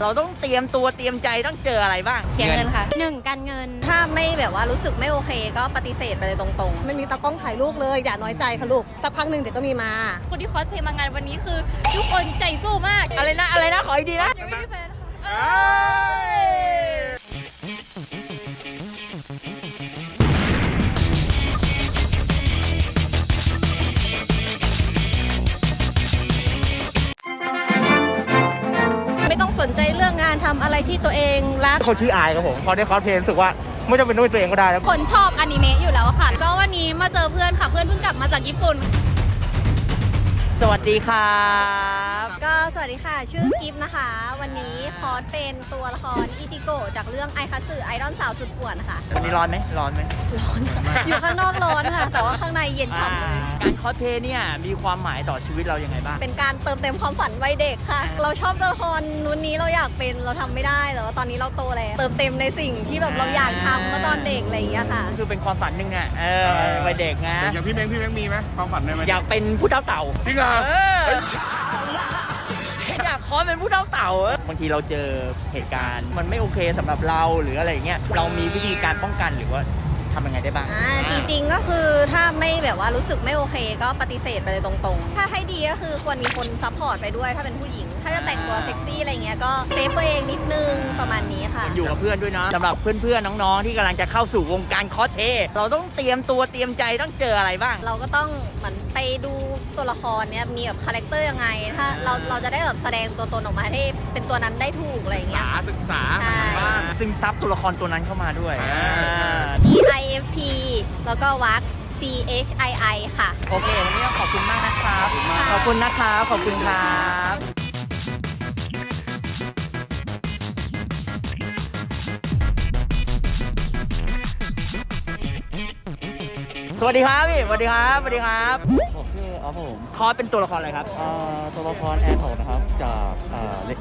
เราต้องเตรียมตัวเตรียมใจต้องเจออะไรบ้างเขียนเงินค่ะ หนึ่งการเงิน ถ้าไม่แบบว่ารู้สึกไม่โอเคก็ปฏิเสธไปเลยตรงไม่มีตากล้องถ่ายลูกเลย อย่าน้อยใจค่ะลูก สักพักหนึ่งเดี๋ยวก็มีมา คนที่คอสเพลย์มางานวันนี้คือ ทุกคนใจสู้มาก อะไรนะอะไรนะขออีกทีนะยังไม่มีแฟนค่ะ สนใจเรื่องงานทำอะไรที่ตัวเองรัก คนชื่ออายครับผม พอได้คอสเพลย์รู้สึกว่าไม่จำเป็นต้องเป็นตัวเองก็ได้แล้วคนชอบอนิเมะอยู่แล้วอะค่ะ ก็วันนี้มาเจอเพื่อนค่ะ เพื่อนเพิ่งกลับมาจากญี่ปุ่น สวัสดีครับๆก็สวัสดีค่ะ ชื่อกิฟต์นะคะ วันนี้คอสเป็นตัวละครอิจิโกะจากเรื่องไอคัตสึไอดอลสาวสุดป่วนค่ะ วันนี้ร้อนไหมร้อนไหมอยู่ข้างนอกร้อนค่ะ แต่ว่าข้างในเย็นฉ่ำเลยอ่าการคอสเพลย์เนี่ยมีความหมายต่อชีวิตเรายังไงบ้าง เป็นการเติมเต็มความฝันวัยเด็กค่ะ เราชอบตัวละครนู้นนี้เราอยากเป็นเราทำไม่ได้แต่ว่าตอนนี้เราโตแล้ว เติมเต็มในสิ่งที่แบบเราอยากทำเมื่อตอนเด็กอะไรอย่างเงี้ยค่ะ คือเป็นความฝันหนึ่งอะเออวัยเด็กนะ อย่างพี่เม้งพี่เม้งมีไหมความฝันในวัยอยากเป็นผู้เท่าเต่าจริงเหรอเอออยากคอสเป็นผู้เท่าเต่าบางทีเราเจอเหตุการณ์ มันไม่โอเคสำหรับเราหรืออะไรอย่างเงี้ยเรามีวิธีการป้องกันหรือว่า ทำยังไงได้บ้าง อ่าจริงๆก็คือถ้าไม่แบบว่ารู้สึกไม่โอเคก็ปฏิเสธไปเลยตรงๆ ถ้าให้ดีก็คือควรมีคนซัพพอร์ตไปด้วย ถ้าเป็นผู้หญิง ถ้าจะแต่งตัวเซ็กซี่อะไรเงี้ยก็เซฟตัวเองนิดนึงประมาณนี้ค่ะ อยู่กับเพื่อนด้วยเนาะสำหรับเพื่อนๆ น้องๆ ที่กำลังจะเข้าสู่วงการคอสเพลย์เราต้องเตรียมตัวเตรียมใจต้องเจออะไรบ้าง เราก็ต้องเหมือนไปดูตัวละครเนี้ยมีแบบคาแรคเตอร์ยังไง ถ้าเราเราจะได้แบบแสดงตัวตนออกมาให้เป็นตัวนั้นได้ถูกอะไรเงี้ยสาศึกษาใช่ บ้านซึมซับตัวละครตัวนั้นเข้ามาด้วย ใช่ใช่ T I F T แล้วก็วัก C H I I ค่ะ โอเค วันนี้ก็ขอบคุณมากนะครับ ขอบคุณนะครับ ขอบคุณครับสวัสดีครับพี่ สวัสดีครับ สวัสดีครับ ผมชื่อออฟผมคอสเป็นตัวละครอะไรครับเอ่อตัวละครแอนโทนะครับ จาก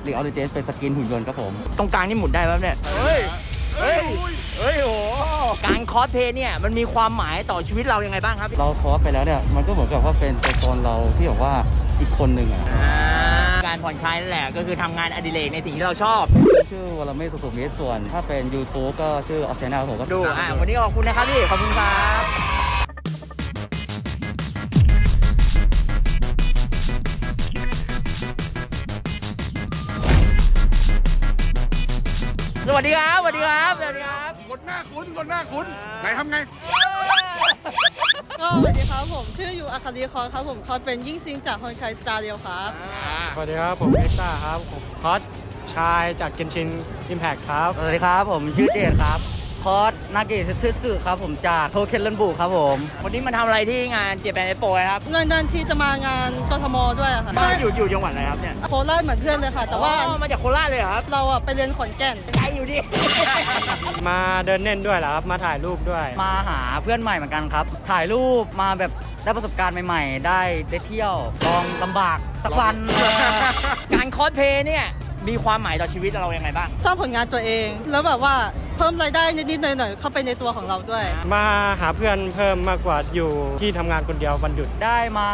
ลีกออริเจนเป็นสกินหุ่นยนต์ครับผม ตรงกลางนี่หมุนได้ไหมเนี่ย เฮ้ย เฮ้ย เฮ้ยโห การคอสเพลย์เนี่ยมันมีความหมายต่อชีวิตเรายังไงบ้างครับพี่เราคอสไปแล้วเนี่ยมันก็เหมือนกับว่าเป็นตัวตนเราที่แบบว่าอีกคนหนึ่งอะอ่าการผ่อนคลายนั่นแหละก็คือทำงานอดิเรกในสิ่งที่เราชอบ ชื่อวรเมศสุสุมิตรส่วน ถ้าเป็น YouTube ก็ชื่อออฟชแนลผมก็ดู อ่า วันนี้ขอบคุณนะครับพี่ ขอบคุณครับ สวัสดีครับ สวัสดีครับสวัสดีครับค นหน้าคุ้นคนหน้าคุ้นไหนทำไง ก็สวัสดีครับผม ชื่อยูอาคารีคอนครับผมคอนเป็นยิ่งซิงจากฮอนไคสตาร์เดียวครับสวัสดีครับ ผมเอ็กซ่าครับ ผมคอสชายจากเกนชินอิมแพคครับ สวัสดีครับ ผมชื่อเจดครับ คอสนาเกะซึสึครับผมจากโทเค็นลันบุครับผม วันนี้มาทำอะไรที่งานเจแปนเอโปครับนานๆที่จะมางานกทมด้วยอะค่ะมาอยู่อยู่จังหวัดอะไรครับเนี่ยโคราชเหมือนเพื่อนเลยค่ะ แต่ว่าอ๋อมาจากโคราชเลยเหรอครับเราอะไปเรียนขอนแก่น ไกลอยู่ดิ มาเดินเล่นด้วยเหรอครับ มาถ่ายรูปด้วย มาหาเพื่อนใหม่เหมือนกันครับ ถ่ายรูปมาแบบได้ประสบการณ์ใหม่ๆ ได้ได้เที่ยวลองลำบากสักวัน การคอสเพลย์เนี่ย มีความหมายต่อชีวิตเรายังไงบ้าง สร้างผลงานตัวเอง แล้วแบบว่าเพิ่มรายได้นิดๆหน่อยๆเข้าไปในตัวของเราด้วย มาหาเพื่อนเพิ่มมากกว่าอยู่ที่ทำงานคนเดียววันหยุด ได้มา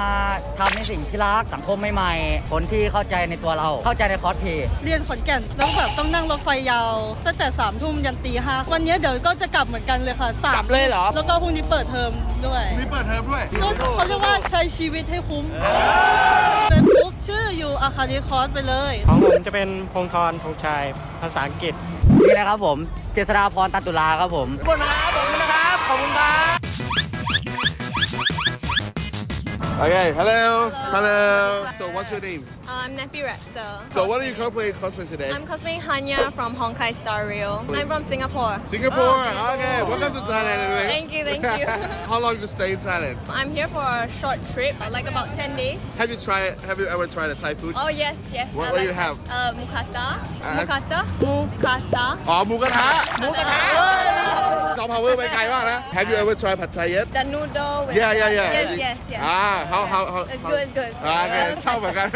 ทำในสิ่งที่รักสังคมใหม่ๆคนที่เข้าใจในตัวเรา เข้าใจในคอสเพลย์เรียนขอนแก่นแล้วแบบต้องนั่งรถไฟยาว ตั้งแต่สามทุ่มยันตีห้าวันนี้เดี๋ยวก็จะกลับเหมือนกันเลยค่ะสามกลับเลยเหรอ แล้วก็พรุ่งนี้เปิดเทอมด้วย มีเปิดเทอมด้วย ก็เขาเรียกว่าใช้ชีวิตให้คุ้มเป็นปุ๊บ ชื่ออยู่อาคาริคอร์สไปเลย ของผมจะเป็นพงธรพงชัยภาษาอังกฤษ นี่นะครับผม เจษฎาพรตันตุลาครับผมทุกคนนะครับขอบคุณนะครับ ขอบคุณครับ Okay, hello. hello. Hello. So what's your name? Uh, I'm Nappy Raptor. So what are you cosplaying cosplay today? I'm cosplaying Hanya from Honkai Star Real. I'm from Singapore. Singapore. Oh, okay. Welcome to Thailand anyway. Thank you, thank you. How long you stay in Thailand? I'm here for a short trip, like about 10 days. Have you tried have you ever tried a Thai food? Oh yes, yes. What do like you have? Uh, mukata. Uh, mukata. Mukata. Oh, mukata. Mukata. Oh, มูกระทะหมูกระทะจอพาวเวอร์ไปไกลมากนะ Have you ever tried pad thai yet The noodle with Yeah yeah yeah Yes, yes, yes. อ่า how how how It's how- good, it's good, it's good. อ่าโอเคชอบเหมือนกัน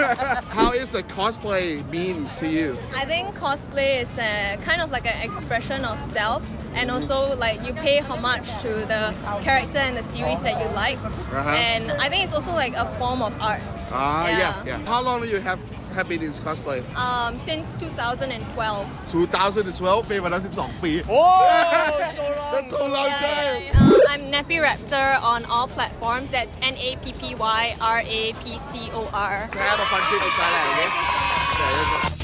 How is the cosplay means to you I think cosplay is a, kind of like an expression of self. And also, like you pay homage to the character and the series that you like, Uh-huh. and I think it's also like a form of art. Ah, yeah, Yeah. yeah. How long do you have have been in cosplay Um, since 2012. 2012เป็นมาแล้ว12 ปี โอ้ so long That's so long time Uh, I'm Nappy Raptor on all platforms. That's N A P P Y R A P T O R. To have a fun trip in Thailand okay?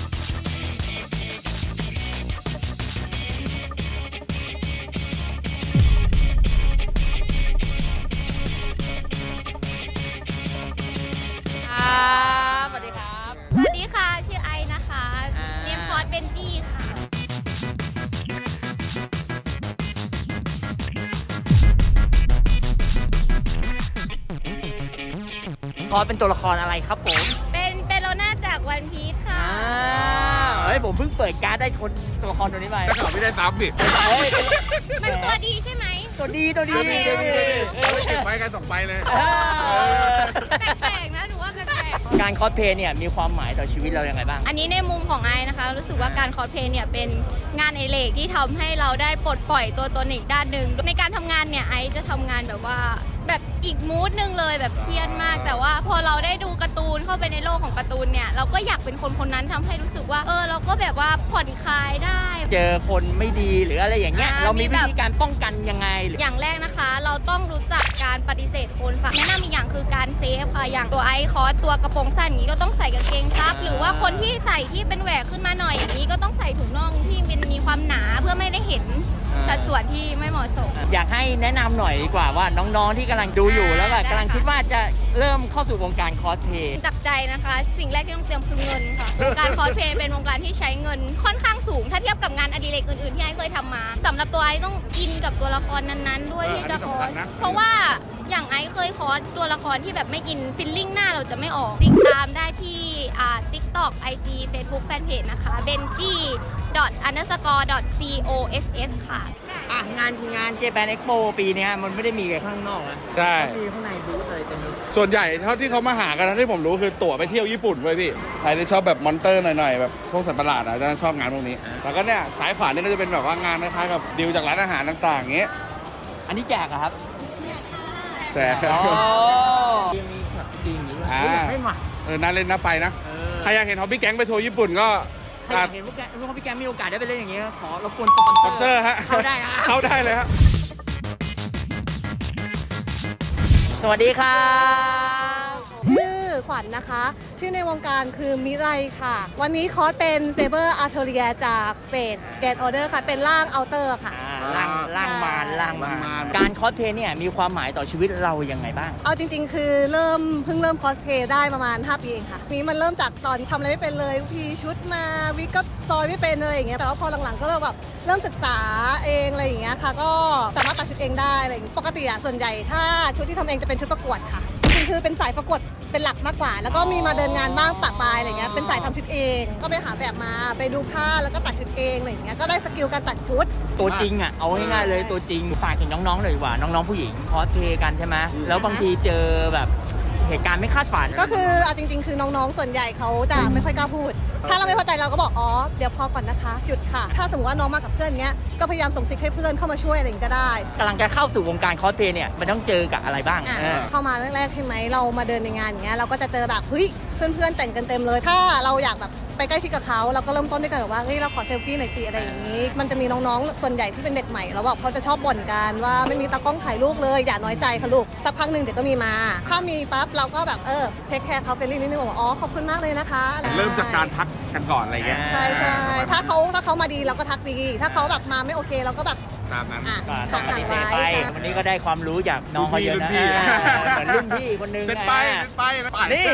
พอเป็นตัวละครอะไรครับผมเป็นเปโลน่าจากวันพีชค่ะ อ่าเฮ้ยผมเพิ่งเปิดการ์ดได้คนตัวละครตัวนี้ไปแต่เขาไม่ได้ซ้ำดิเฮ้ยมันตัวดีใช่ไหม ตัวดีตัวดีโอเคโอเคเราเก็บไว้กันสองใบเลยเออ แปลกๆนะหนูว่าแปลกการคอสเพลย์เนี่ยมีความหมายต่อชีวิตเรายังไงบ้าง ๆอันนี้ในมุมของไอนะคะ รู้สึกว่าการคอสเพลย์เนี่ยเป็นงานไอเหลกที่ทำให้เราได้ปลดปล่อยตัวตนอีกด้านหนึ่งในการทำงานเนี่ยไอจะทำงานแบบว่าแบบ อีกมูดหนึ่งเลยแบบเครียดมาก แต่ว่าพอเราได้ดูการ์ตูนเข้าไปในโลกของการ์ตูนเนี่ยเราก็อยากเป็นคนคนนั้นทำให้รู้สึกว่า เออ เราก็แบบว่าผ่อนคลายได้ เจอคนไม่ดีหรืออะไรอย่างเงี้ย อ่าเรามีมีวิแบบ ธีการป้องกันยังไงหรือ อย่างแรกนะคะ เราต้องรู้จักการปฏิเสธคนค่ะแนะนำอีกอย่างคือการเซฟค่ะ อย่างตัวไอคอสตัวกระโปรงสั้นอย่างนี้ก็ต้องใส่กางเกงซับ หรือว่าคนที่ใส่ที่เป็นแหวกขึ้นมาหน่อยอย่างนี้ก็ต้องใส่ถุงน่องที่เป็นมีความหนาเพื่อไม่ได้เห็น สัดส่วนที่ไม่เหมาะสม อยากให้แนะนำหน่อยดีกว่าว่าน้องๆที่กำลังดูอยู่อ่าแล้วแบบได้กำลังค่ะ คิดว่าจะเริ่มเข้าสู่วงการคอสเพลย์จากใจนะคะ สิ่งแรกที่ต้องเตรียมคือเงินค่ะวงการคอสเพลย์เป็นวงการที่ใช้เงินค่อนข้างสูง ถ้าเทียบกับงานอดิเรกอื่นๆที่ไอเคยทำมาสำหรับตัวไอต้องอินกับตัวละครนั้นๆ ด้วยเออที่จะอันนี้คอสำคัสญนะ เพราะว่า อย่างไอเคยคอสตัวละครที่แบบไม่อินฟิลลิ่งหน้าเราจะไม่ออก ติดตามได้ที่อ่า TikTok IG Facebook Fanpage นะคะ benji underscore coss ค่ะ อะงานงานเจแปนเอ็กโปปีเนี้ยมันไม่ได้มีแค่ข้างนอกนะใช่ มีข้างในบูธเลยเต็มเลยส่วนใหญ่เท่าที่เขามาหากันนะที่ผมรู้คือตั๋วไปเที่ยวญี่ปุ่นเว้ยพี่ใครที่ชอบแบบมอนเตอร์หน่อยๆแบบพวกสัตว์ประหลาดอะจะชอบงานพวกนี้ แล้วก็เนี่ยฉายขวานี่ก็จะเป็นแบบว่างานคล้ายๆกับดีลจากร้านอาหารต่างๆอย่างเงี้ย อันนี้แจกอะครับ แจกอ๋อมีแบบจริงอย่างนี้ด้วยอ่า อยากให้มาเออน่าเล่นน่าไปนะ เออใครอยากเห็นฮอบบี้แก๊งไปทัวร์ญี่ปุ่นก็ถ้าอยากเห็นพวกแกพวกพี่แกมีโอกาสได้ไปเล่นอย่างนี้ ขอรบกวนสปอนสปอนเซอร์ฮะ เข้าได้นะ เข้าได้เลยฮะ สวัสดีครับชื่อ ขวัญนะคะ ชื่อในวงการคือมิไรค่ะ วันนี้คอสเป็นเซเบอร์อาร์เทเรียจากเฟดแกนออเดอร์ค่ะ เป็นร่างเอาเตอร์ค่ะอ่าล่างล่างมารล่างมาล่างมารรการคอสเพลย์เนี่ยมีความหมายต่อชีวิตเรายังไงบ้าง เอาจริงๆ คือเริ่มเพิ่งเริ่มคอสเพย์ได้ประมาณ 5 ปีเองค่ะนี้มันเริ่มจากตอนทำอะไรไม่เป็นเลยพีชุดมาวิกก็ซอยไม่เป็นอะไรอย่างเงี้ยแต่ว่าพอหลังๆก็เริ่มแบบเริ่มศึกษาเองอะไรอย่างเงี้ยค่ะ ก็สามารถตัดชุดเองได้อะไรอย่างเงี้ยปกติอะส่วนใหญ่ถ้าชุดที่ทำเองจะเป็นชุดประกวดค่ะจ ริงๆคือเป็นสายประกวดเป็นหลักมากกว่า แล้วก็มีมาเดินงานบ้างปะปายอะไรเงี้ยเป็นสายทำชุดเอง ก็ไปหาแบบมาไปดูผ้าแล้วก็ตัดชุดเองอะไรอย่างเงี้ยก็ได้สกิลการตัดชุด ตัวจริงอะเอาง่ายๆเลยตัวจริงฝากถึงน้องๆหน่อยดีกว่าน้องๆผู้หญิงคอสเพลย์กันใช่ไหมแล้วบางทีเจอแบบเหตุการณ์ไม่คาดฝัน ก็คือเอาจริง ๆ คือน้องๆส่วนใหญ่เขาจะไม่ค่อยกล้าพูด ถ้าเราไม่พอใจเราก็บอกอ๋อเดี๋ยวพอก่อนนะคะหยุดค่ะ ถ้าสมมติว่าน้องมากับเพื่อนเงี้ยก็พยายามส่งซิกให้เพื่อนเข้ามาช่วยอะไรอย่างงี้ก็ได้ กำลังจะเข้าสู่วงการคอสเพลย์เนี่ยมันต้องเจอกับอะไรบ้างอะเออ เข้ามาแรกๆใช่ไหมเรามาเดินในงานอย่างเงี้ยเราก็จะเจอแบบเฮ้ยเพื่อนๆแต่งกันเต็มเลย ถ้าเราอยากแบบ ไปใกล้ชิดกับเขาเราก็เริ่มต้นด้วยกันแบบว่าเฮ้ยเราขอเซลฟี่หน่อยสิอะไรอย่างนี้ มันจะมีน้องๆ ส่วนใหญ่ที่เป็นเด็กใหม่แล้วแบบเขาจะชอบบ่นกันว่าไม่มีตากล้องถ่ายรูปเลย อย่าน้อยใจค่ะลูกสักพักหนึ่งเดี๋ยวก็มีมา ถ้ามีปั๊บเราก็แบบเออเทคแคร์เขาเฟรนลี่นิดนึงบอกว่าอ๋อขอบคุณมากเลยนะคะอะไรเริ่มจากการทักกันก่อนอะไรเงี้ยใช่ใช่ถ้าเขาถ้าเขามาดีเราก็ทักดี ถ้าเขาแบบมาไม่โอเคเราก็แบบ ตามนั้น อะก็ต้ทัองกปสั่งฏิเสธไว้ไปใช่วันนี้ก็ได้ความรู้จากน้องเขาเยอะนะรุ่นพี่เออเหมือนรุ่นพี่คนนึงเซ็นไปอะเซ็นไปนะไปนี่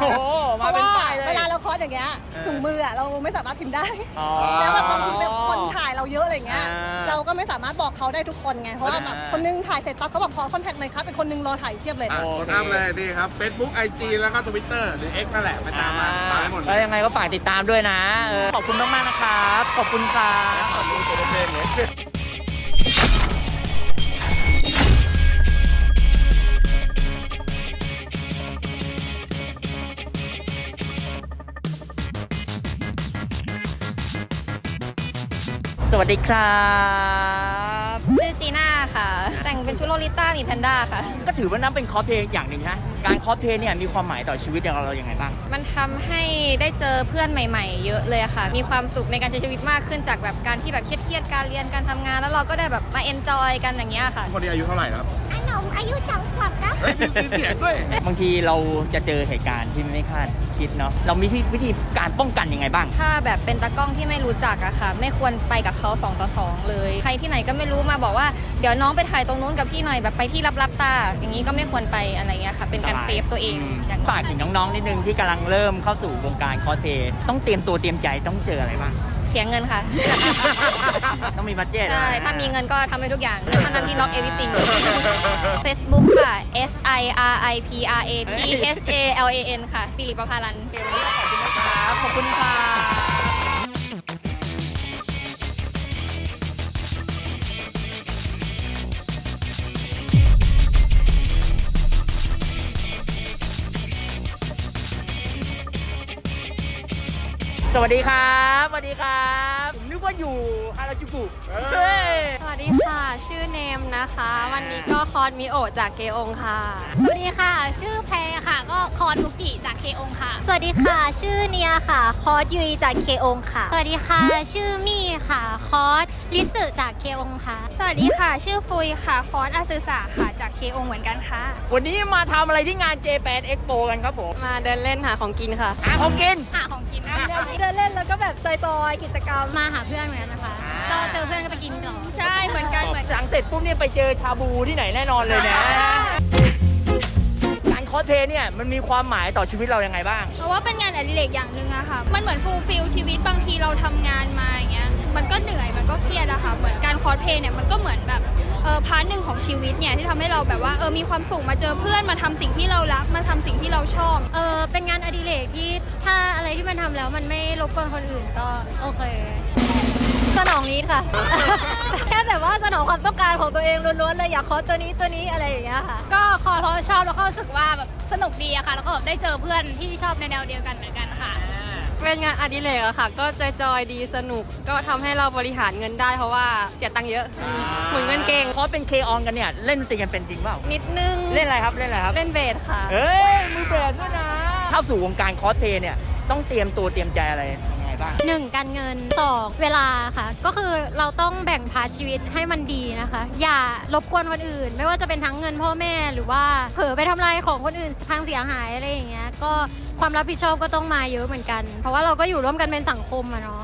โอ้โหเพมาราะเป็นว่าป้ายเลยเวลาเราคอร์สอย่างเงี้ยเออถุงมืออะเราไม่สามารถพิมพ์ได้ อ๋อ แล้วแบบบางทีเป็นคนถ่ายเราเยอะอะไรเงี้ย อ่าเราก็ไม่สามารถบอกเขาได้ทุกคนไง เพราะว่าแบบอ่า คนนึงถ่ายเสร็จปั๊บเขาบอกขอคอนแทคหน่อยครับอีกคนนึงรอถ่ายอยู่เทียบเลย อะกดตามเลยนี่ครับ Facebook IG แล้วก็ Twitter หรือ X นั่นแหละไปตามมาตามให้หมดเลแล้วยยังไงก็ฝากติดตามด้วยนะเออขอบคุณมากๆนะครับ ขอบคุณครับ ขอบคุณตัวเป็นๆเลย สวัสดีครับชื่อจีน่าค่ะ แต่งเป็นชุดโลลิต้ามีแพนด้าค่ะ ก็ถือว่านับเป็นคอสเพลย์อย่างหนึ่งนะการคอสเพลย์เนี่ยมีความหมายต่อชีวิตของเราอย่างไงบ้าง มันทำให้ได้เจอเพื่อนใหม่ ๆ เยอะเลยอะค่ะ มีความสุขในการใช้ชีวิตมากขึ้นจากแบบการที่แบบเครียดๆการเรียนการทำงาน แล้วเราก็ได้แบบมาเอนจอยกันอย่างเงี้ยค่ะคนนี้อายุเท่าไหร่ครับ ไอ้หนุ่มอายุจังขวบนะเฮ้ยมีมีเสียงด้วย บางทีเราจะเจอเหตุการณ์ที่ไม่คาดคิดเนาะเรามีที่วิธีการป้องกันยังไงบ้าง ถ้าแบบเป็นตากล้องที่ไม่รู้จักอะค่ะ ไม่ควรไปกับเขา2ต่อ2เลย ใครที่ไหนก็ไม่รู้มาบอกว่าเดี๋ยวน้องไปถ่ายตรงนู้นกับพี่หน่อยแบบไปที่ลับๆตา อย่างนี้ก็ไม่ควรไปอะไรเงี้ยค่ะ เป็นการเซฟตัวเองอย่างฝากถึงน้องๆนิดนึงที่กำลังเริ่มเข้าสู่วงการคอสเพลย์ต้องเตรียมตัวเตรียมใจต้องเจออะไรบ้าง เสียเงินค่ะ ต้องมีบัตเจตใช่ ถ้ามีเงินก็ทำให้ทุกอย่างเท่านั้นที่ knock everything Facebook ค่ะ S I R I P R A P H A L A N ค่ะสิริประภารันครับขอบคุณครับสวัสดีครับส วัสดีครับ ผมนึกว่าอยู่ฮาราจูกุเฮ้ยสวัสดีค่ะ ชื่อเนมนะคะ วันนี้ก็คอร์สมิโอะจากเคองค่ะ สวัสดีค่ะ ชื่อแพรค่ะ ก็คอนบุกิจากเคองค่ะ สวัสดีค่ะ ชื่อเนียค่ะ คอร์สยุยจากเคองค่ะ สวัสดีค่ะ ชื่อมี่ค่ะ คอสลิสึจากเคองค่ะ สวัสดีค่ะ ชื่อฟุยค่ะ คอร์สอาซึสะค่ะ จากเคองเหมือนกันค่ะ วันนี้มาทำอะไรที่งาน J8 Expo กันครับผม มาเดินเล่นหาของกินค่ะ หาของกินหาของ กินเดินเล่นแล้วก็แบบจอยๆกิจกรรม มาหาเพื่อนเหมือนกันนะคะเราเจอเพื่อนก็ไปกินต่อใช่เหมือนกันเหมือนหลังเสร็จปุ๊บเนี่ยไปเจอชาบูที่ไหนแน่นอนเลยนะ การคอสเพลย์เนี่ยมันมีความหมายต่อชีวิตเรายังไงบ้าง เพราะว่าเป็นงานอดิเรกอย่างหนึ่งอะค่ะ มันเหมือนฟูลฟิลชีวิตบางทีเราทำงานมาอย่างเงี้ย มันก็เหนื่อยมันก็เครียดอะค่ะ เหมือนการคอสเพลย์เนี่ยมันก็เหมือนแบบเออ พาร์ทหนึ่งของชีวิตเนี่ยที่ทำให้เราแบบว่าเออมีความสุขมาเจอเพื่อนมาทำสิ่งที่เรารักมาทำสิ่งที่เราชอบ เออเป็นงานอดิเรกที่ถ้าอะไรที่มันทำแล้วมันไม่รบกวนคนอื่นก็โอเค สนองนี้ค่ะ แค่แบบว่าสนองความต้องการของตัวเองล้วนๆเลยอยากคอสตัวนี้ตัวนี้อะไรอย่างเงี้ยค่ะ ก็คอร์สเพราะชอบแล้วก็รู้สึกว่าแบบสนุกดีอะค่ะ แล้วก็แบบได้เจอเพื่อนที่ชอบในแนวเดียวกันเหมือนกันค่ะ เป็นงานอดิเรกอะค่ะ ก็จอยๆดีสนุก ก็ทำให้เราบริหารเงินได้เพราะว่าเสียตังค์เยอะ หมุนเงินเก่งคอสเป็นเคออนกันเนี่ย เล่นดนตรีกันเป็นจริงเปล่า นิดนึง เล่นอะไรครับเล่นอะไรครับ เล่นเบสค่ะ เอ้ยมือเบสด้วยนะ เข้าสู่วงการคอสเพลย์เนี่ย ต้องเตรียมตัวเตรียมใจอะไรยังไง บ้างหนึ่งการเงินสองเวลาค่ะ ก็คือเราต้องแบ่งพาร์ทชีวิตให้มันดีนะคะ อย่ารบกวนคนอื่น ไม่ว่าจะเป็นทั้งเงินพ่อแม่หรือว่าเผลอไปทำลายของคนอื่นพังเสียหายอะไรอย่างเงี้ยก็ความรับผิดชอบก็ต้องมาเยอะเหมือนกัน เพราะว่าเราก็อยู่ร่วมกันเป็นสังคมอะเนาะ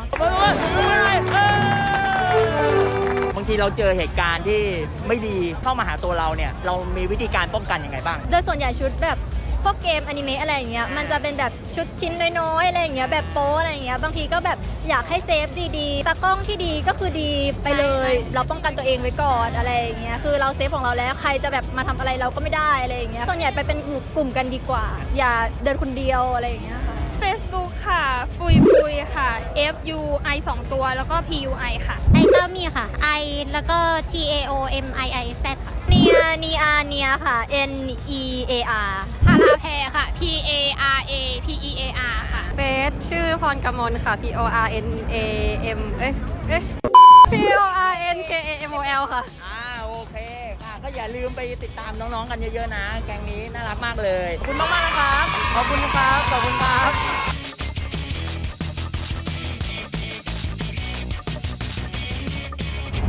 บางทีเราเจอเหตุการณ์ที่ไม่ดีเข้ามาหาตัวเราเนี่ย เรามีวิธีการป้องกันยังไงบ้าง โดยส่วนใหญ่ชุดแบบ พวกเกมอนิเมะอะไรอย่างเงี้ยมันจะเป็นแบบชุดชิ้นน้อยๆอะไรอย่างเงี้ยแบบโป๊อะไรอย่างเงี้ยบางทีก็แบบอยากให้เซฟดีๆตากล้องที่ดีก็คือดีไปเลย เราป้องกันตัวเองไว้ก่อนอะไรอย่างเงี้ยคือเราเซฟของเราแล้วใครจะแบบมาทำอะไรเราก็ไม่ได้อะไรอย่างเงี้ยส่วนใหญ่ไปเป็นกลุ่มกันดีกว่า อย่าเดินคนเดียวอะไรอย่างเงี้ยค่ะ Facebook ค่ะ ฟุยปุยค่ะ F U I 2 ตัวแล้วก็ P U I ค่ะ ไอก็มีค่ะ I แล้วก็ T A O M I I Z ค่ะ เนียนีอาเนียค่ะ N E A R พาราแพรค่ะ P A R A P E A R ค่ะ เฟซชื่อพรกมลค่ะ P O R N A M เอ้ยเอ้ย P O R N K A M O L ค่ะ อ่าโอเคค่ะก็อย่าลืมไปติดตามน้องๆกันเยอะๆนะ แกงนี้น่ารักมากเลย ขอบคุณมากๆนะครับ ขอบคุณครับขอบคุณครับ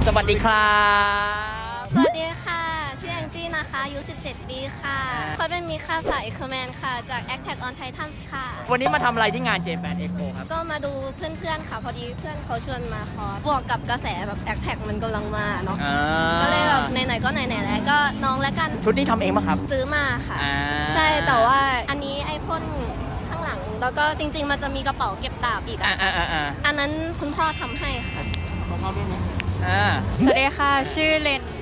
สวัสดีครับ สวัสดีค่ะชื่อแองจี้ นะคะอายุ 17 ปีค่ะเขาเป็นมีค่าสายคอมแมนค่ะ จาก a c t a c on Titans ค่ะ วันนี้มาทำอะไรที่งาน J8 Expo ครับ ก็มาดูเพื่อนๆ ค่ะ พอดีเพื่อนเขาชวนมาคอร์สบวกกับกระแสแบบ a c t a c มันกำลังมาเนาะ อ่าก็เลยแบบไหนๆก็ไหนๆแล้วก็น้องแล้วกันชุดนี้ทำเองปะครับ ซื้อมาค่ะ อ่า ใช่แต่ว่าอันนี้ไอพ่นข้างหลัง แล้วก็จริง ๆ มันจะมีกระเป๋าเก็บดาบอีกอ่าอะอ่าอ่าอ่าอันนั้นคุณพ่อทำให้ค่ะ อ่า สวัสดีค่ะ ชื่อเลนค่ะ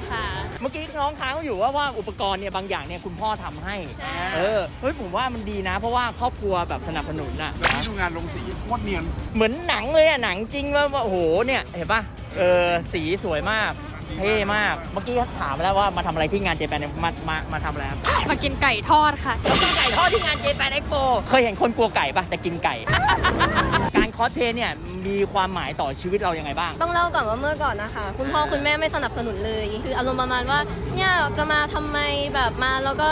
เมื่อกี้น้องค้างอยู่ว่าว่าอุปกรณ์เนี่ยบางอย่างเนี่ยคุณพ่อทำให้ใช่ เออเฮ้ยผมว่ามันดีนะ เพราะว่าครอบครัวแบบสนับสนุนน่ะ แล้วที่ดูงานลงสีโคตรเนียนเหมือนหนังเลยอะหนังจริงว่าว่าโอ้โหเนี่ยเห็นปะเออสีสวยมาก เท่มากเมื่อกี้ถามแล้วว่ามาทำอะไรที่งานเจแปนมามามาทำอะไรครับมากินไก่ทอดค่ะเรากินไก่ทอดที่งานเจแปนเอ็กโปเคยเห็นคนกลัวไก่ปะแต่กินไก่การ คอสเพลย์เนี่ยมีความหมายต่อชีวิตเรายังไงบ้าง ต้องเล่าก่อนว่าเมื่อก่อนนะคะ คุณพ่อคุณแม่ไม่สนับสนุนเลย คืออารมณ์ประมาณว่าเนี่ยจะมาทำไมแบบมาแล้วก็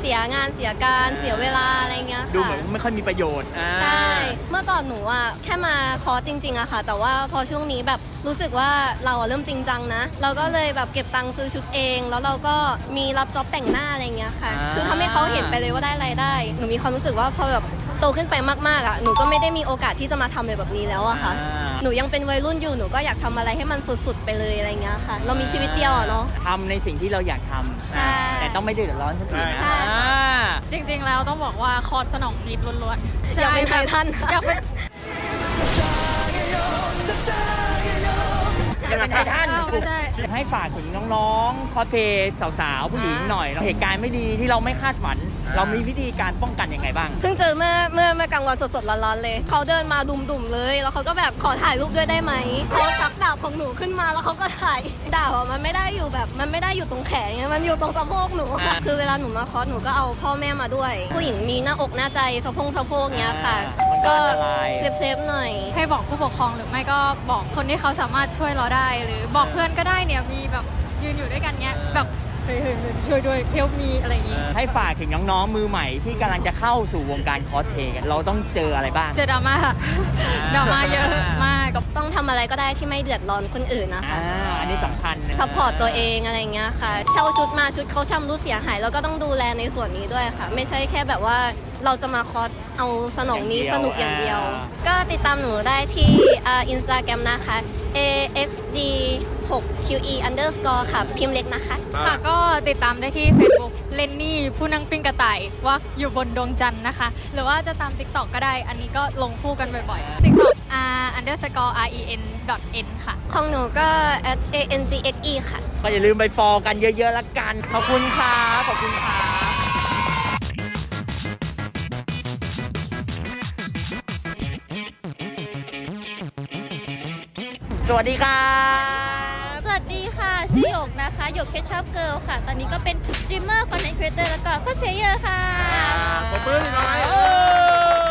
เสียงานเสียการเสียเวลาอะไรเงี้ยค่ะ ดูเหมือนไม่ค่อยมีประโยชน์อ่า ใช่ เมื่อก่อนหนูอะแค่มาคอร์สจริงๆอะค่ะ แต่ว่าพอช่วงนี้แบบรู้สึกว่าเราอะเริ่มจริงจังนะ เราก็เลยแบบเก็บตังค์ซื้อชุดเอง แล้วเราก็มีรับจ็อบแต่งหน้าอะไรเงี้ยค่ะ อ่า คือทำให้เขาเห็นไปเลยว่าได้รายได้ หนูมีความรู้สึกว่าพอแบบ โตขึ้นไปมากๆอะหนูก็ไม่ได้มีโอกาสที่จะมาทำอะไรแบบนี้แล้วอะค่ะ อ่า หนูยังเป็นวัยรุ่นอยู่หนูก็อยากทำอะไรให้มันสุดๆไปเลยอะไรเงี้ยค่ะ เรามีชีวิตเดียวอะเนาะ ทำในสิ่งที่เราอยากทำใช่แต่ต้องไม่เดือดร้อนคนอื่นนะใช่ อ่าจริง ๆ แล้วต้องบอกว่าคอร์สสนองนิดล้วนๆอยากเป็นไททัน อยากเป็นจะเป็นไททันอ้าวไม่ใช่ ให้ฝากถึงน้องๆ คอสเพลย์สาวๆ ผู้หญิงหน่อย เหตุการณ์ไม่ดีที่เราไม่คาดฝัน เรามีวิธีการป้องกันยังไงบ้าง เพิ่งเจอเมื่อเมื่อเมื่อกลางวันสดๆร้อนๆเลย เขาเดินมาดุ่มๆเลย แล้วเขาก็แบบขอถ่ายรูปด้วยได้ไหมเขาชักดาบของหนูขึ้นมาแล้วเขาก็ถ่ายดาบอะมันไม่ได้อยู่แบบมันไม่ได้อยู่ตรงแขนไงมันอยู่ตรงสะโพกหนู อ่า คือเวลาหนูมาคอร์สหนูก็เอาพ่อแม่มาด้วย ผู้หญิงมีหน้าอกหน้าใจสะโพกสะโพกเงี้ยค่ะมันก็ก็อันตราย เซฟเซฟๆหน่อย ให้บอกผู้ปกครองหรือไม่ก็บอกคนที่เขาสามารถช่วยเราได้ หรือบอกเพื่อนก็ได้เนี่ยมีแบบยืนอยู่ด้วยกันเนี้ยแบบ เฮ้ยช่วยด้วยเฮลมีอะไรอย่างงี้ให้ฝากถึงน้องๆมือใหม่ที่กำลังจะเข้าสู่วงการคอสเพลย์กันเราต้องเจออะไรบ้าง เจอดราม่าดราม่าเยอะมากต้องทำอะไรก็ได้ที่ไม่เดือดร้อนคนอื่นนะคะอ่าอันนี้สำคัญนะซัพพอร์ตตัวเองอะไรเงี้ยค่ะ เช่าชุดมาชุดเขาชำรุดเสียหาย แล้วก็ต้องดูแลในส่วนนี้ด้วยค่ะ ไม่ใช่แค่แบบว่าเราจะมาคอร์สเอาสนองนี้สนุกอย่างเดียว ก็ติดตามหนูได้ที่อินสตาแกรมนะคะ axd 6 qe underscore ค่ะ พิมพ์เล็กนะคะ ค่ะก็ติดตามได้ที่ Facebook เลนนี่ผู้นั่งปิ้งกระต่ายว่าอยู่บนดวงจันทร์นะคะ หรือว่าจะตาม TikTok ก็ได้ อันนี้ก็ลงคู่กันบ่อยๆ TikTok r underscore r e n dot n ค่ะ ของหนูก็ at angxe ค่ะ ก็อย่าลืมไปฟอลกันเยอะๆละกัน ขอบคุณครับขอบคุณครั สวัสดีครับสวัสดีค่ะ ชื่อหยกนะคะ หยกเคชัพเกิลค่ะ ตอนนี้ก็เป็นสตรีมเมอร์คอนเทนต์ครีเอเตอร์แล้วก็คอสเพลเยอร์ค่ะปรบมือหน่อย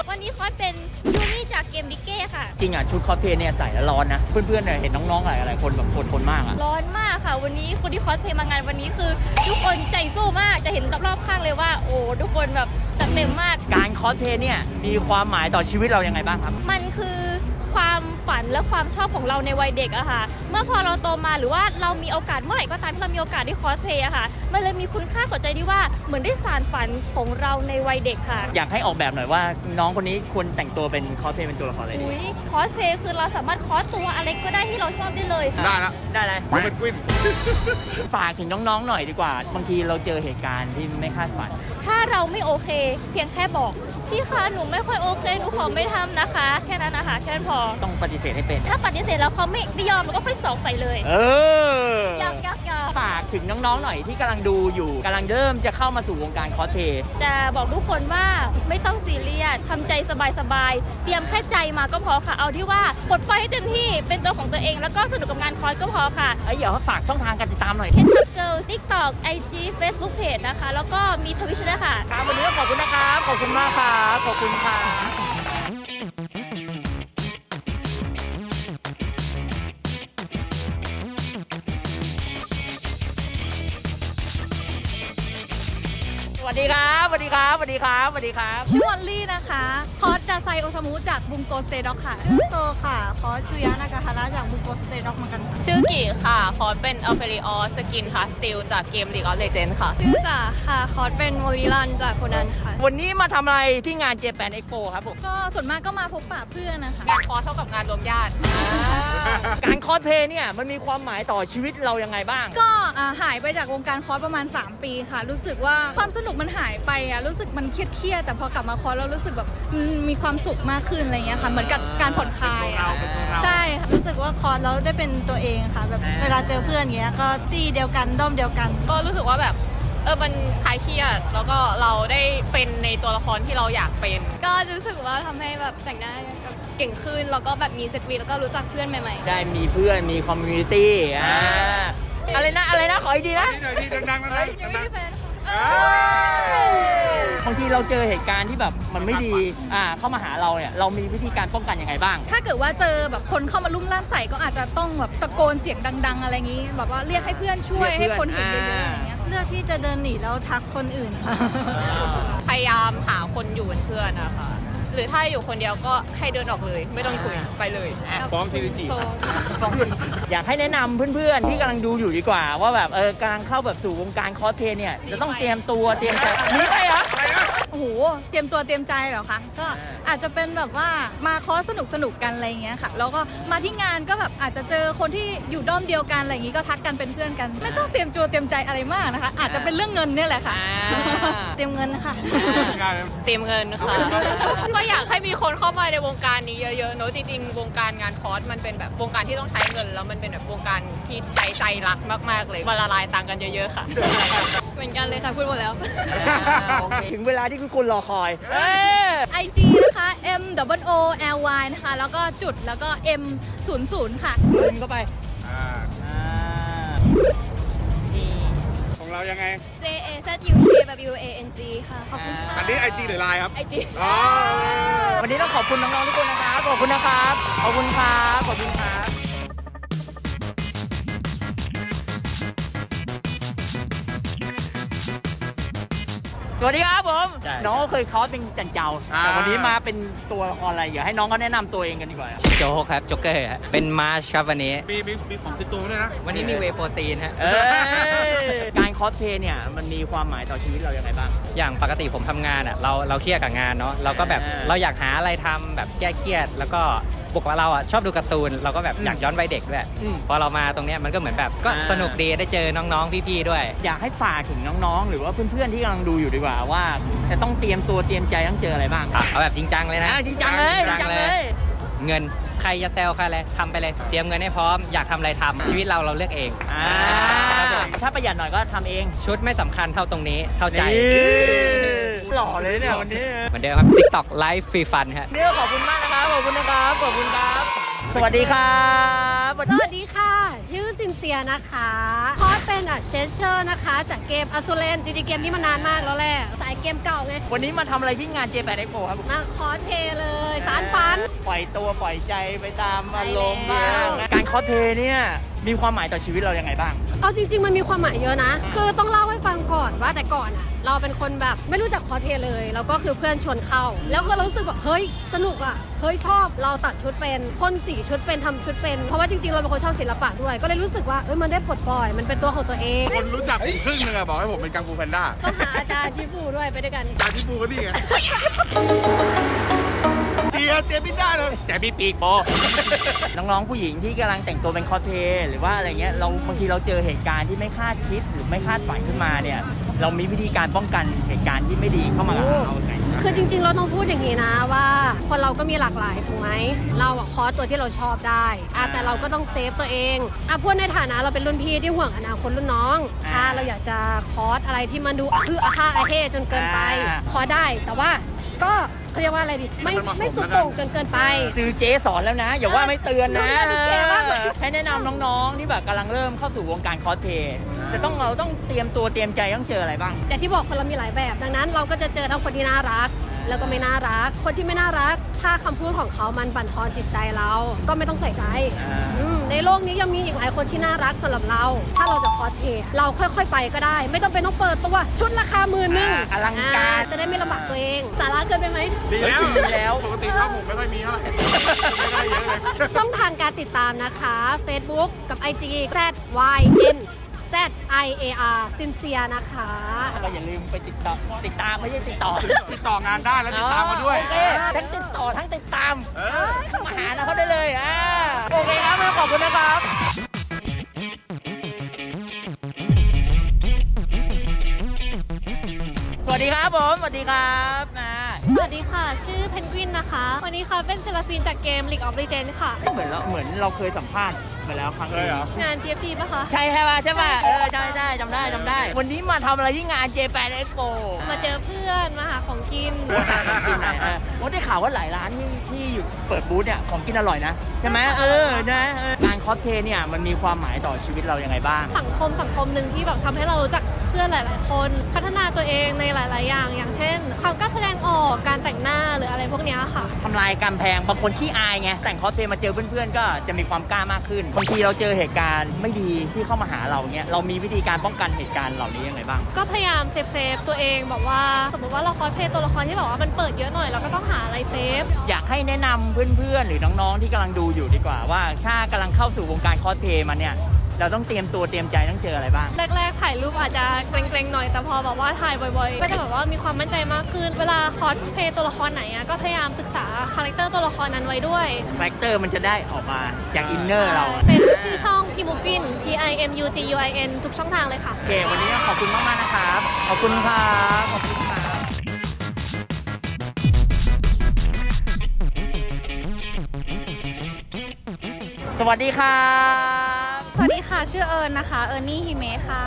วันนี้คอสเป็นยูนี่จากเกมดิเก้ค่ะ จริงอะชุดคอสเพลย์เนี่ยใส่แล้วร้อนนะ เพื่อนๆเนี่ยเห็นน้องๆหลายๆคนแบบอดทนมากอะ ร้อนมากค่ะ วันนี้คนที่คอสเพลย์มางานวันนี้คือ ทุกคนใจสู้มาก จะเห็นรอบๆข้างเลยว่า โอ้ ทุกคนแบบจัด เต็มมาก การคอสเพลย์เนี่ยมีความหมายต่อชีวิตเรายังไงบ้างครับ มันคือความฝันและความชอบของเราในวัยเด็กอะค่ะ เมื่อพอเราโตมาหรือว่าเรามีโอกาสเมื่อไหร่ก็ตามที่เรามีโอกาสได้คอสเพลย์อะค่ะ มันเลยมีคุณค่าต่อใจที่ว่าเหมือนได้สานฝันของเราในวัยเด็กค่ะ อยากให้ออกแบบหน่อยว่าน้องคนนี้ควรแต่งตัวเป็นคอสเพลย์เป็นตัวละครอะไรดีอุ้ยคอสเพลย์คือเราสามารถคอสตัวอะไรก็ได้ที่เราชอบได้เลยได้ละได้เลยผมเป็นกวินฝากถึงน้องๆหน่อยดีกว่า บางทีเราเจอเหตุการณ์ที่ไม่คาดฝัน ถ้าเราไม่โอเคเพียงแค่บอก พี่คะหนูไม่ค่อยโอเคหนูขอไม่ทำนะคะ แค่นั้นนะคะแค่นั้นพอ ต้องปฏิเสธให้เป็น ถ้าปฏิเสธแล้วเขาไม่ไม่ยอมเราก็ค่อยสองใส่เลยเอออยากอยากอยากฝากถึงน้องๆหน่อยที่กำลังดูอยู่กำลังเริ่มจะเข้ามาสู่วงการคอสเพลย์จะบอกทุกคนว่าไม่ต้องซีเรียสทำใจสบายๆเตรียมแค่ใจมาก็พอค่ะเอาที่ว่าปลดปล่อยให้เต็มที่เป็นตัวของตัวเองแล้วก็สนุกกับงานคอร์สก็พอค่ะ เอ้ยเดี๋ยวฝากช่องทางการติดตามหน่อย เคชัพเกิลทิกตอกไอจีเฟซบุ๊กเพจนะคะ แล้วก็มีทวิชด้วยค่ะ ครับวันนี้ก็ขอบคุณนะครับ ขอบคุณมากครับขอบคุณค่ะ สดีครับสวัสดีครับสวัสดีครับสวัสดีครับ ชื่อวอลลี่นะคะ คอร์สดาไซโอซามุจากบุงโกสเตด็อกค่ะ ชื่อโซค่ะขอชูยะนากาฮาระจากบุโกสเตด็อกเหมือนกันค่ะชื่อกี่ค่ะ คอร์สเป็นอัลเฟริออสกินคาสติลจากเกม League of Legends ค่ะ ชื่อจ๋าค่ะ คอร์สเป็นโมลิลันจากคนนั้นค่ะ วันนี้มาทำอะไรที่งานเจแปนเอ็กโปครับผม ก็ส่วนมากก็มาพบปะเพื่อนนะคะ งานคอร์สเท่ากับงานรวมญาติการค อสเพลย์เนี่ยมันมีความหมายต่อชีวิตเรายังไงบ้าง ก็อ่าหายไปจากวงการคอร์สประมาณ 3 ปีค่ะ รู้สึกว่าความสนุกมันหายไปอะรู้สึกมันเครียดๆแต่พอกลับมาคอร์สแล้วรู้สึกแบบมันมีความสุขมากขึ้นอะไรเงี้ยค่ะ เหมือนกับการผ่อนคลายอะใช่ค่ะรู้สึกว่าคอร์สแล้วได้เป็นตัวเองค่ะ แบบอ่าเวลาเจอเพื่อนอย่างเงี้ยก็ตีเดียวกันด้อมเดียวกัน ก็รู้สึกว่าแบบเออมันคลายเครียดแล้วก็เราได้เป็นในตัวละครที่เราอยากเป็น ก็รู้สึกว่าทำให้แบบแต่งหน้าแบบ เก่งขึ้น แล้วก็แบบมีสติแล้วก็รู้จักเพื่อนใหม่ๆได้มีเพื่อนมีคอมมูนิตี้อ่าอะไรนะอะไรนะขออีกทีนะ นี่หน่อยนี่ดังๆนะยังไม่มีแฟนค่ะเอ้ยบางทีเราเจอเหตุการณ์ที่แบบมันไม่ดีอ่าเข้ามาหาเราเนี่ยเรามีวิธีการป้องกันยังไงบ้าง ถ้าเกิดว่าเจอแบบคนเข้ามาลุ่มล่ามใส่ก็อาจจะต้องแบบตะโกนเสียงดัง ๆ อะไรอย่างนี้ แบบว่าเรียกให้เพื่อนช่วยเรียกเพื่อนให้คนเห็นเยอะๆอย่างเงี้ย เลือกที่จะเดินหนีแล้วทักคนอื่นค่ะ พยายามหาคนอยู่เป็นเพื่อนนะคะห รือถ้าอยู่คนเดียวก็ให้เดินออกเลย ไม่ต้องคุยไปเลยฟ้องทีนิจิ โซอยากให้แนะนำเพื่อนๆ ที่กำลังดูอยู่ดีกว่า ว่าแบบเออกำลังเข้าแบบสู่วงการคอสเพลย์เนี่ยจะต้องเตรียมตัวเตรียมใจหนีไปเหรอ โอ้โหเตรียมตัวเตรียมใจเหรอคะก็อาจจะเป็นแบบว่ามาคอร์สสนุกสนุกๆกันอะไรอย่างเงี้ยค่ะ แล้วก็มาที่งานก็แบบอาจจะเจอคนที่อยู่ด้อมเดียวกันอะไรอย่างงี้ก็ทักกันเป็นเพื่อนกัน ไม่ต้องเตรียมตัวเตรียมใจอะไรมากนะคะ อาจจะเป็นเรื่องเงินเนี่ยแหละค่ะ เตรียมเงินค่ะ เตรียมเงินค่ะ ก็อยากให้มีคนเข้ามาในวงการนี้เยอะๆเนอะจริงๆวงการงานคอร์สมันเป็นแบบวงการที่ต้องใช้เงิน แล้วมันเป็นแบบวงการที่ใช้ใจรักมากๆเลยมาละลายตังค์กันเยอะๆค่ะ เหมือนกันเลยค่ะพูดหมดแล้วโอเคถึงเวลาที่ทุกคนรอคอย เอ้ย IG นะคะ M W O L Y นะคะ แล้วก็จุดแล้วก็ M 0 0ค่ะ ดึงเข้าไป อ่าอ่า ของเรายังไง J A Z U K W A N G ค่ะ ขอบคุณค่ะ อันนี้ไอจีหรือไลน์ครับไอจีอ๋อ วันนี้ต้องขอบคุณน้องๆทุกคนนะครับ ขอบคุณนะครับ ขอบคุณครับ ขอบคุณครับ สวัสดีครับผม ใช่น้องเคยคอสเป็นจันเจ้าอ่า แต่วันนี้มาเป็นตัวละครอะไรอยากให้น้องเขาแนะนำตัวเองกันดีกว่าชื่อโจ๊กครับโจ๊กเกอร์ฮะเป็นมาร์ชครับวันนี้ มีมีมีของติดตัวด้วยนะ วันนี้มีเวย์โปรตีนฮะ เอ้ยการคอสเพลย์เนี่ยมันมีความหมายต่อชีวิตเราอย่างไรบ้าง อย่างปกติผมทำงานอะเราเราเครียดกับงานเนาะเราก็แบบอ่า เราอยากหาอะไรทำแบบแก้เครียด แล้วก็ ปกติเราอะชอบดูการ์ตูนเราก็แบบอืมอยากย้อนวัยเด็กด้วยอืม พอเรามาตรงเนี้ยมันก็เหมือนแบบก็อ่าสนุกดีได้เจอน้องๆพี่ๆด้วย อยากให้ฝากถึงน้องๆ หรือว่าเพื่อนๆ ที่กำลังดูอยู่ดีกว่าว่า จะต้องเตรียมตัวเตรียมใจต้องเจออะไรบ้างอะเอาแบบจริงจังเลยนะอะจริงจังเลยจริงจังเลย เงินใครจะแซวใครอะไรทำไปเลยเตรียมเงินให้พร้อมอยากทำอะไรทำชีวิตเราเราเลือกเองอ่าครับผมถ้าประหยัดหน่อยก็ทำเอง ชุดไม่สำคัญเท่าตรงนี้เท่าใจ นี่ หล่อเลยเนี่ยวันนี้เหมือนเดิมครับ TikTok Live Free Fun ฮะเนี่ยขอบคุณมากนะครับ ขอบคุณนะครับ ขอบคุณครับ สวัสดีครับสวัสดีค่ะ ชื่อซินเซียนะคะคอสเป็นอะเชสเชอร์นะคะ จากเกมอ s ูเลนจริงๆเกมนี้มานานมากแล้วแหละสายเกมเก่าไง วันนี้มาทำอะไรที่งานเจแปนเอ็กโปครับมาคอสเพลย์เลยสารฝัน ปล่อยตัวปล่อยใจไปตามใช่อารมณ์แล้วบ้างการ คอสเพลย์เนี่ย มีความหมายต่อชีวิตเรายังไงบ้าง เอาจริง ๆ มันมีความหมายเยอะนะ คือต้องเล่าให้ฟังก่อนว่าแต่ก่อนอะเราเป็นคนแบบไม่รู้จักคอสเพลย์เลย แล้วก็คือเพื่อนชวนเข้า แล้วก็รู้สึกแบบเฮ้ยสนุกอะเฮ้ยชอบเราตัดชุดเป็นพ่นสีชุดเป็นทำชุดเป็น เพราะว่าจริงๆเราเป็นคนชอบศิลปะด้วย ก็เลยรู้สึกว่าเอ้ยมันได้ปลดปล่อย มันเป็นตัวของตัวเองคนรู้จักผมครึ่งหนึงอะบอกให้ผมเป็นกังฟูแพนด้าต้องหาอาจารย์ชิฟูด้วยไปด้วยกันจานที่ปูก็นี่ไง เตียเตียบินได้เลยแต่มีปีกโบน้องๆ ผู้หญิงที่กำลังแต่งตัวเป็นคอสเพลย์หรือว่าอะไรเงี้ยเราบางทีเราเจอเหตุการณ์ที่ไม่คาดคิดหรือไม่คาดฝันขึ้นมาเนี่ย เรามีวิธีการป้องกันเหตุการณ์ที่ไม่ดีเข้ามากับเราไงคือจริงๆ เราต้องพูดอย่างนี้นะว่าคนเราก็มีหลากหลายถูกไหมเราอะคอสตัวที่เราชอบได้อะแต่เราก็ต้องเซฟตัวเองอะพูดในฐานะเราเป็นรุ่นพี่ที่ห่วงอนาคตรุ่นน้อง ถ้าเราอยากจะคอสอะไรที่มันดูอะคืออาฆาตอาเทจนเกินไปคอสได้แต่ว่าก็ เขาเรียกว่าอะไรดี ไม่ไม่สุดโต่งจนเกินไป ซื้อเจ๊สอนแล้วนะ อย่าว่าไม่เตือนนะน้องๆดูเก๋มากเลยให้แนะนำน้องๆที่แบบกำลังเริ่มเข้าสู่วงการคอสเพลย์จะต้องเราต้องเตรียมตัวเตรียมใจต้องเจออะไรบ้าง อย่างที่บอกคนเรามีหลายแบบ ดังนั้นเราก็จะเจอทั้งคนที่น่ารัก แล้วก็ไม่น่ารัก คนที่ไม่น่ารัก ถ้าคำพูดของเขามันบั่นทอนจิตใจเรา ก็ไม่ต้องใส่ใจอ่าอืมในโลกนี้ยังมีอีกหลายคนที่น่ารักสำหรับเรา ถ้าเราจะคอสเพลย์เราค่อยๆ ไปก็ได้ ไม่ต้องเป็นต้องเปิดตัวชุดราคาหมื่นหนึงอ่าอลังการอ่จะได้ไม่ลำบากตัวเอง สาระเกินไปไหมดีแล้วดีแล้วปกติชอบผมไม่ค่อยมีเท่าไหร่ไม่ค่อยเยอะเลยช่องทางการติดตามนะคะ Facebook กับ IG Z Y N Z I A R ซินเซียนะคะ ก็อย่าลืมไปติดต่อติดตามไม่ใช่ติดต่อติดต่องานได้แล้วติดตามมาด้วย โอเคทั้งติดต่อทั้งติดตามเออ มาหาเขาได้เลยอ่าโอเคครับขอบคุณนะครับสวัสดีครับผมสวัสดีครับมา สวัสดีค่ะ ชื่อเพนกวินนะคะ วันนี้ค่ะเป็นเซราฟินจากเกม League of Legends ค่ะ เหมือนเราเหมือนเราเคยสัมภาษณ์มาแล้วครั้งหเคนึยงเหรองาน TFT ปะคะ ใช่ใช่ป่ะใช่ป่ะเออจำได้จำได้จำได้ วันนี้มาทำอะไรที่งานเจแปนเอ็กโปมาเจอเพื่อนมาหาของกินกินไหนเออว่าได้ข่าวว่าหลายร้านที่ที่อยู่เปิดบูธเนี่ยของกินอร่อยนะ ใช่ไหมเออนะเออการคอสเพลย์เนี่ยมันมีความหมายต่อชีวิตเรายังไงบ้าง สังคมสังคมหนึ่งที่แบบทำให้เรารู้จักเพื่อนพื่อนๆหลาย ๆ คนพัฒนาตัวเองในหลาย ๆ อย่าง อย่างเช่นความกล้าแสดงออกการแต่งหน้าหรืออะไรพวกเนี้ยค่ะ ทำลายกำแพงบางคนขี้อายไงแต่งคอสเพลย์มาเจอเพื่อนๆ ก็จะมีความกล้ามากขึ้นบางทีเราเจอเหตุการณ์ไม่ดีที่เข้ามาหาเราเนี้ยเรามีวิธีการป้องกันเหตุการณ์เหล่านี้ยังไงบ้าง ก็พยายามเซฟเซฟตัวเองแบบว่า สมมติว่าเราคอสเพลย์ตัวละครที่แบบว่ามันเปิดเยอะหน่อยเราก็ต้องหาอะไรเซฟ อยากให้แนะนำเพื่อนๆ หรือน้องๆที่กำลังดูอยู่ดีกว่าว่า ถ้ากำลังเข้าสู่วงการคอสเพลย์มาเนี่ย เราต้องเตรียมตัวเตรียมใจต้องเจออะไรบ้าง แรกๆ ถ่ายรูปอาจจะเกรงๆหน่อยแต่พอแบบว่าถ่ายบ่อยๆ ก็จะแบบว่ามีความมั่นใจมากขึ้น เวลาคอสเพลย์ตัวละครไหนอะก็พยายามศึกษาคาแรคเตอร์ตัวละครนั้นไว้ด้วยแฟกเตอร์มันจะได้ออกมาจากอินเนอร์เรา เป็นชื่อช่องพิมูกิน P I M U G U I N ทุกช่องทางเลยค่ะ โอเค วันนี้ขอบคุณมากๆนะครับ ขอบคุณครับขอบคุณครับสวัสดีครับส วัสดีค่ะ ชื่อเอิญนะคะ เอิญนี่ฮิเมะค่ะ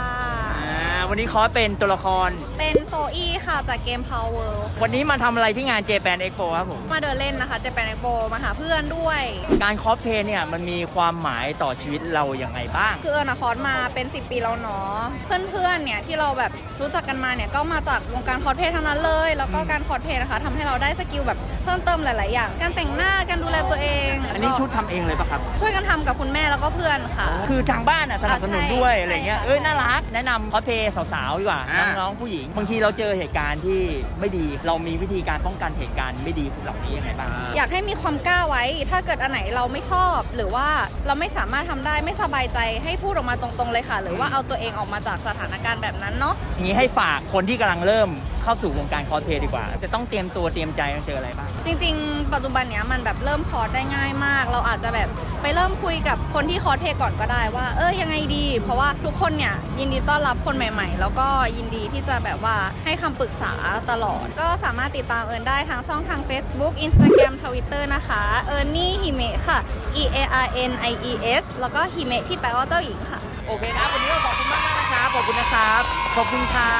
อ่าวันนี้คอสเป็นตัวละคร เป็นโซอี้ค่ะจากเกม Power วันนี้มาทำอะไรที่งาน Japan Expo ครับผม มาเดินเล่นนะคะเจแปนเอ็กโปมาหาเพื่อนด้วย การคอสเพลย์เนี่ยมันมีความหมายต่อชีวิตเราอย่างไงบ้าง คือเอิญอะคอร์สมาเป็น 10 ปีแล้วเนาะเพื่อนๆเนี่ยที่เราแบบรู้จักกันมาเนี่ยก็มาจากวงการคอร์สเพลย์ทั้งนั้นเลย แล้วก็การคอร์สเพลย์นะคะทำให้เราได้สกิลแบบเพิ่มเติมหลาย ๆ อย่าง การแต่งหน้าการดูแลตัวเองอันนี้ชุดทำเองเลยปะครับ ช่วยกันทำกับคุณแม่แล้วก็เพื่อนค่ะ คือทางบ้านอะสนับสนุนอ่าใช่ด้วยใช่อะไรเงี้ยค่ะ เอ้ยน่ารัก แนะนำคอสเพลย์สาวๆดีกว่าน้องๆผู้หญิง บางทีเราเจอเหตุการณ์ที่ไม่ดี เรามีวิธีการป้องกันเหตุการณ์ไม่ดีเหล่านี้ยังไงบ้าง อยากให้มีความกล้าไว้ ถ้าเกิดอันไหนเราไม่ชอบ หรือว่าเราไม่สามารถทำได้ไม่สบายใจให้พูดออกมาตรงๆเลยค่ะ หรือว่าเอาตัวเองออกมาจากสถานการณ์แบบนั้นเนาะ อย่างนี้ให้ฝากคนที่กำลังเริ่มเข้าสู่วงการคอสเพลย์ดีกว่า จะต้องเตรียมตัวเตรียมใจต้องเจออะไรบ้าง จริง ๆ ปัจจุบันเนี้ยมันแบบเริ่มคอร์สได้ง่ายมาก เราอาจจะแบบไปเริ่มคุยกับคนที่คอร์สเพลย์ก่อนก็ได้ว่า เออยังไงดี เพราะว่าทุกคนเนี่ยยินดีต้อนรับคนใหม่ ๆ แล้วก็ยินดีที่จะแบบว่าให้คำปรึกษาตลอด ก็สามารถติดตามเอิญได้ทางช่องทาง Facebook Instagram Twitter นะคะ เอิญนี่ฮิเมะค่ะ E A R N I E S แล้วก็ฮิเมะที่แปลว่าเจ้าหญิงค่ะ โอเคนะวันนี้ก็ขอบคุณมากๆนะครับ ขอบคุณนะครับ ขอบคุณครั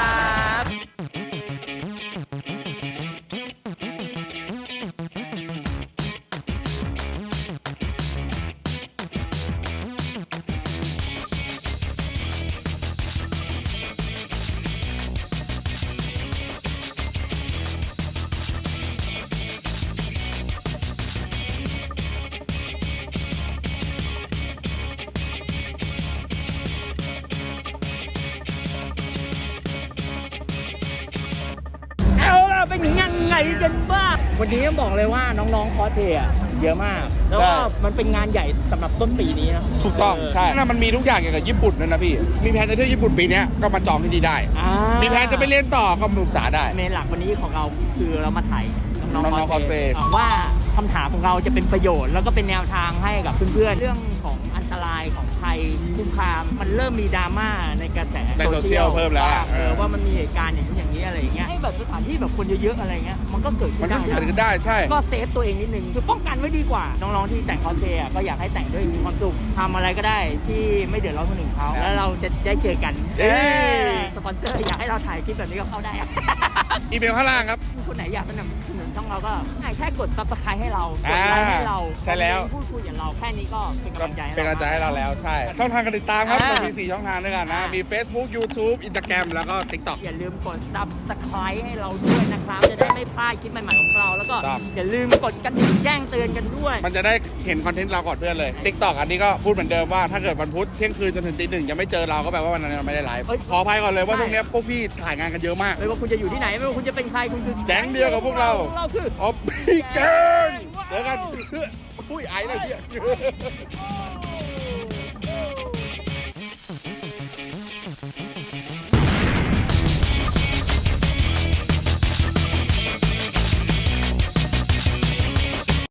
บ กันบ้างวันนี้ต้องบอกเลยว่าน้องๆคอสเพลย์อะเยอะมาก แล้วก็ใช่ มันเป็นงานใหญ่สำหรับต้นปีนี้นะถูกต้องเใช่น่ะมันมีทุกอย่างเกี่ยวกับญี่ปุ่นด้วยนะพี่ มีแผนจะเที่ยวญี่ปุ่นปีเนี้ยก็มาจองที่นี่ได้ อ่ามีแผนจะไปเรียนต่อก็มาปรึกษาได้ เมนหลักวันนี้ของเราคือเรามาถ่ายน้องน้องๆๆคอสเพล cosplay ย์อะว่าคำถามของเราจะเป็นประโยชน์ แล้วก็เป็นแนวทางให้กับเพื่อนๆเรื่องของอันตรายของภัยคุกคาม มันเริ่มมีดราม่าในกระแสในโซเชียลเพิ่มแล้วอะเออ ว่ามันมีเหตุการณ์อย่างนี้ อย่างนี้อะไรอย่างเงี้ยให้แบบสถานที่แบบคนเยอะๆอะไรเงี้ยมันก็เกิดขึ้มันนก็ได้เกิดนะขึ้นได้ใช่ ก็เซฟตัวเองนิดนึงคือป้องกันไว้ดีกว่าน้องๆที่แต่งคอสเพลย์อะก็อยากให้แต่งด้วยมีความสุขทำอะไรก็ได้ที่ไม่เดือดร้อนคนอื่นเขาแล้วเราจะได้เจอกันเอ้ยสปอนเซอร์อยากให้เราถ่ายคลิปแบบนี้ก็เข้าได้ อีเมลข้างล่างครับ คนไหนอยากสนับสนุนช่องเราก็แค่กด subscribe ให้เรากดอ่าไลค์ให้เราใช่แล้ว พูดคุยกับเราแค่นี้ก็เป็นก็กำลังใจให้เป็นกำลังใจให้เราเราแล้วใช่ ช่องทางการติดตามครับอ่าเรามี 4 ช่องทางด้วยกันนะ อ่ามี มี Facebook YouTube Instagram แล้วก็ TikTok อย่าลืมกด subscribe ให้เราด้วยนะครับ จะได้ไม่พลาดคลิปใหม่ๆของเรา แล้วก็ครับ อย่าลืมกดกระดิ่งแจ้งเตือนกันด้วย มันจะได้เห็นคอนเทนต์เราก่อนเพื่อนเลย TikTok อันนี้ก็พูดเหมือนเดิมว่าถ้าเกิดวันพุธเที่ยงคืนจนถึงตีหนึ่งยังไม่เจอเราก็แปลว่าวันนั้นเราไม่ได้ไลฟ์ขออภัยก่อนเลยว่าใช่ ช่วงเนี้ยพวกพี่ถ่ายงานกันเยอะมาก ไม่ว่าคุณจะอยู่ที่ไหนไม่ว่าคุณจะเป็นใครคุณคือแก๊งเดียวกับพวกเรา เราคือออฟบี้เกินเจอกันอุ้ยไอ้เลยเฮีย